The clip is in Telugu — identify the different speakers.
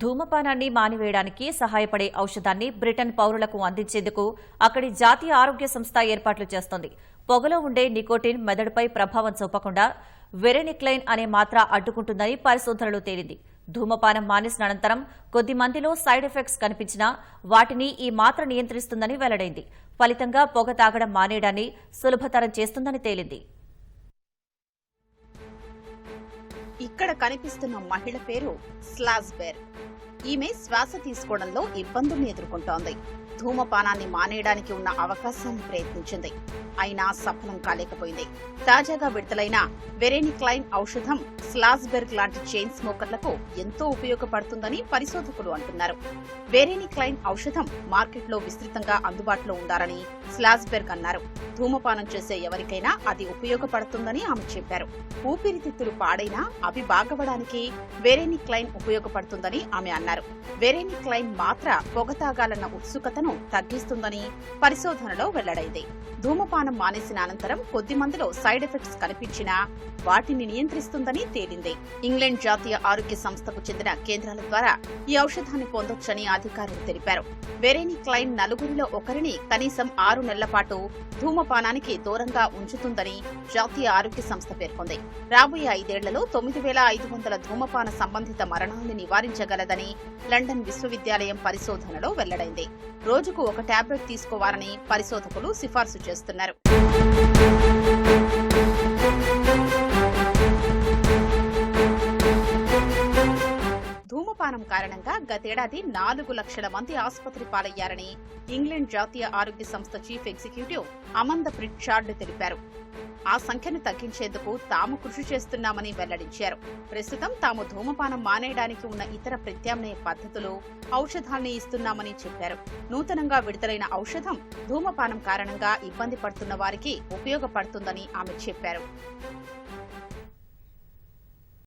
Speaker 1: ధూమపానాన్ని మానివేయడానికి సహాయపడే ఔషధాన్ని బ్రిటన్ పౌరులకు అందించేందుకు అక్కడి జాతీయ ఆరోగ్య సంస్థ ఏర్పాట్లు చేస్తోంది. పొగలో ఉండే నికోటిన్ మెదడుపై ప్రభావం చూపకుండా వెరెనిక్లైన్ అనే మాత్ర అడ్డుకుంటుందని పరిశోధనలు తేలింది. ధూమపానం మానేసిన అనంతరం కొద్ది మందిలో సైడ్ ఎఫెక్ట్స్ కనిపించినా వాటిని ఈ మాత్ర నియంత్రిస్తుందని వెల్లడైంది. ఫలితంగా పొగ తాగడం మానేయడాన్ని సులభతరం చేస్తుందని తేలింది.
Speaker 2: ఇక్కడ కనిపిస్తున్న మహిళ పేరు స్లాస్బెర్గ్ ఈమె శ్వాస తీసుకోవడంలో ఇబ్బందుల్ని ఎదుర్కొంటోంది. ధూమపానాన్ని మానేయడానికి ఉన్న అవకాశాన్ని ప్రయత్నించింది. అయినా సఫలం కాలేకపోయింది. తాజాగా విడుదలైన వెరెనిక్లైన్ ఔషధం స్లాస్బెర్గ్ లాంటి చైన్ స్మోకర్లకు ఎంతో ఉపయోగపడుతుందని పరిశోధకులు అంటున్నారు. వెరెనిక్లైన్ ఔషధం మార్కెట్లో విస్తృతంగా అందుబాటులో ఉండాలని స్లాస్బెర్గ్ అన్నారు. ధూమపానం చేసే ఎవరికైనా అది ఉపయోగపడుతుందని ఆమె చెప్పారు. ఊపిరితిత్తులు పాడైనా అవి బాగవడానికి వెరెనిక్లైన్ ఉపయోగపడుతుందని ఆమె అన్నారు. వెరెనిక్లైన్ మాత్ర పొగ తాగాలన్న ఉత్సుకతను తగ్గిస్తుందని పరిశోధనలో వెల్లడైంది. ధూమపానం మానేసిన అనంతరం కొద్ది మందిలో సైడ్ ఎఫెక్ట్స్ కనిపించినా వాటిని నియంత్రిస్తుందని తేలింది. ఇంగ్లాండ్ జాతీయ ఆరోగ్య సంస్థకు చెందిన కేంద్రాల ద్వారా ఈ ఔషధాన్ని పొందొచ్చని అధికారులు తెలిపారు. వెరెనిక్లైన్ నలుగురిలో ఒకరిని కనీసం ఆరు నెలల పాటు ధూమపానానికి దూరంగా ఉంచుతుందని జాతీయ ఆరోగ్య సంస్థ పేర్కొంది. రాబోయే ఐదేళ్ళలో తొమ్మిది వేల ఐదు వందల ధూమపాన సంబంధిత మరణాలను నివారించగలదని లండన్ విశ్వవిద్యాలయం పరిశోధనలో వెల్లడైంది. రోజుకు ఒక టాబ్లెట్ తీసుకోవాలని పరిశోధకులు సిఫార్సు చేస్తున్నారు ధూమపానం కారణంగా గతేడాది నాలుగు లక్షల మంది ఆసుపత్రి పాలయ్యారని ఇంగ్లాండ్ జాతీయ ఆరోగ్య సంస్థ చీఫ్ ఎగ్జిక్యూటివ్ అమంద ప్రిట్చార్డ్ తెలిపారు. ఆ సంఖ్యను తగ్గించేందుకు తాము కృషి చేస్తున్నామని వెల్లడించారు. ప్రస్తుతం తాము ధూమపానం మానేయడానికి ఉన్న ఇతర ప్రత్యామ్నాయ పద్ధతులు ఔషధాల్ని ఇస్తున్నామని చెప్పారు. నూతనంగా విడుదలైన ఔషధం ధూమపానం కారణంగా ఇబ్బంది పడుతున్న వారికి ఉపయోగపడుతుందని ఆమె చెప్పారు.